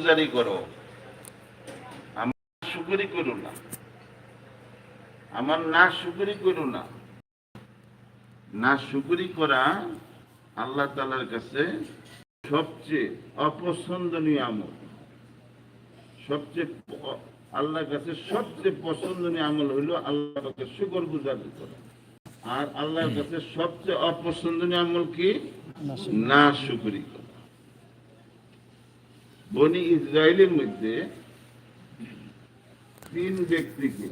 গুজারি করো। আমার শুকরি করো না। আমার না শুকরি করো না। না শুকরি করা আল্লাহ তালার কাছে সবচেয়ে অপছন্দনীয় আমল। সবচেয়ে আল্লাহর কাছে সবচেয়ে পছন্দনীয় আমল হইল আল্লাহকে শুকর গুজারি করা। আর আল্লাহর কাছে সবচেয়ে অপছন্দনীয় আমল কি? না শুকরি করা। বনি ইসরায়েলের মধ্যে তিন ব্যক্তিকে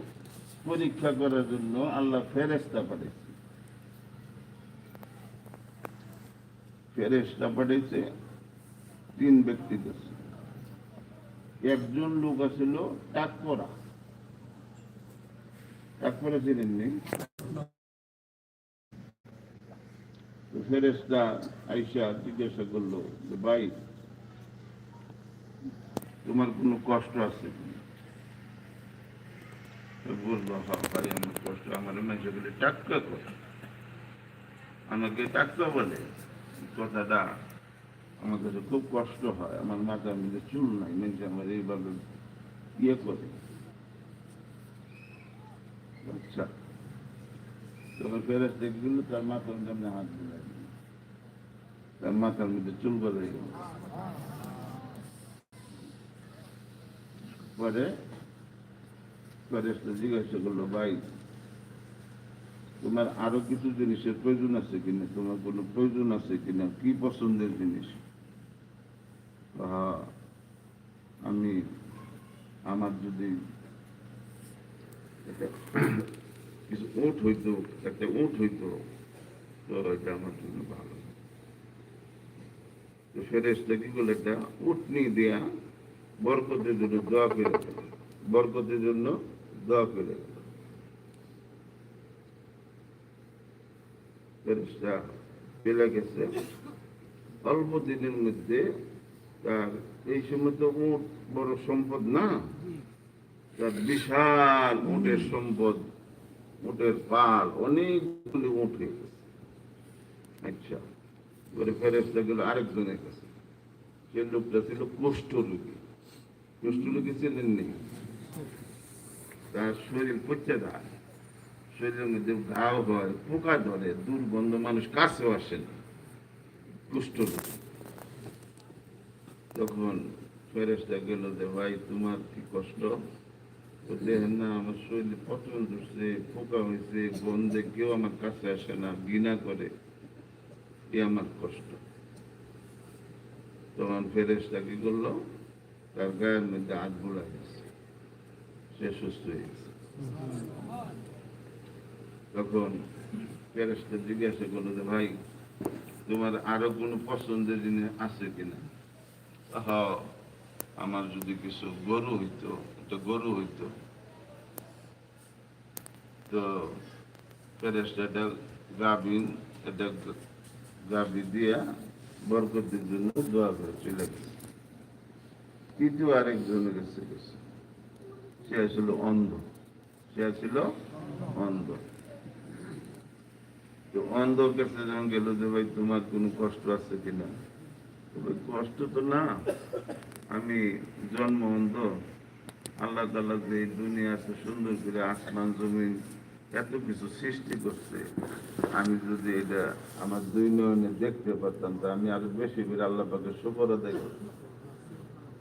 পরীক্ষা করার জন্য আল্লাহ ফেরেস্তা পাঠিয়েছে ফেরেস্তা পাঠিয়েছে তিন ব্যক্তি কাছে একজন লোক আছিল টাকপরা টাকপরা ছিলেন নেই ফেরেস্তা আইসা জিজ্ঞাসা করল ভাই তোমার কোনো কষ্ট আছে হ্যাঁ ভাই, আমার কষ্ট, আমার মেসে গেলে টাক্কা করে আমাকে টাক্কা বলে কথাটা আমার কাছে খুব কষ্ট হয়, আমার মাথার মধ্যে চুল নাই মেনছে আমার এইভাবে ইয়ে করে। আচ্ছা। তখন ফেরাস দেখছিল তার মাথার মধ্যে হাত দিলাম তার মাথার মধ্যে চুল গলে পরে ফেরেস্তা জিজ্ঞাসা করল, ভাই, তোমার আরও কিছু জিনিসের প্রয়োজন আছে কিনা? তোমার কোনো প্রয়োজন আছে কিনা? কি পছন্দের জিনিস? আমি, আমার যদি কিছু উঠ হইতো, একটা উঠ হইতো, তো এটা আমার জন্য ভালো। তো ফেরেস্তা কি করল, একটা উঠনি দেয়া বরকতের জন্য দোয়া করে বরকতের জন্য দোয়া করে দিল। পেলে গেছে। অল্প দিনের মধ্যে তার এই সময় তো উট বড় সম্পদ না? তার বিশাল উটের সম্পদ, উটের পাল, অনেকগুলি উঠ আচ্ছা এবারে ফেরেস্তা গেল আরেকজনের কাছে। সে লোকটা ছিল কুষ্ঠ রোগী। রোগী ছিলেন নেই তার শরীর পচে যায়। শরীরের মধ্যে ঘাও হয়, পোকা ধরে, দুর্গন্ধ মানুষ কাছেও আসে না। তখন ফেরেস্তা গেল যে, ভাই, তোমার কি কষ্ট? দেখেন না, আমার শরীরে পচন ধরছে, পোকা হয়েছে গন্ধে কেউ আমার কাছে আসে না, ঘৃণা করে। এ আমার কষ্ট। তখন ফেরেস্তা কি করল তার গায়ের মধ্যে হাত বুলা গেছে সে সুস্থ হয়ে গেছে তখন ফেরেস্তা জিজ্ঞাসা করল যে, ভাই, তোমার আরও কোনো পছন্দের জিনিস আছে কিনা? হ আমার যদি কিছু গরু হইতো, একটা গরু হইতো। তো এটা গাভিন এটা গাভি দিয়া বরকতের জন্য দোয়া করে চলে গেছে। তৃতীয় আরেকজনের কাছে গেছে। সে আসলে অন্ধ। সে ছিল অন্ধ। তো অন্ধর কাছে যখন গেল যে, ভাই, তোমার কোনো কষ্ট আছে কিনা? কষ্ট তো না। আমি জন্ম অন্ধ। আল্লাহ তালা যে দুনিয়া এত সুন্দর করে আসমান, জমিন এত কিছু সৃষ্টি করছে, আমি যদি এটা আমার দুই নয়নে দেখতে পারতাম, তা আমি আরও বেশি করে আল্লাহ পাকে সুপর আদায় করতাম।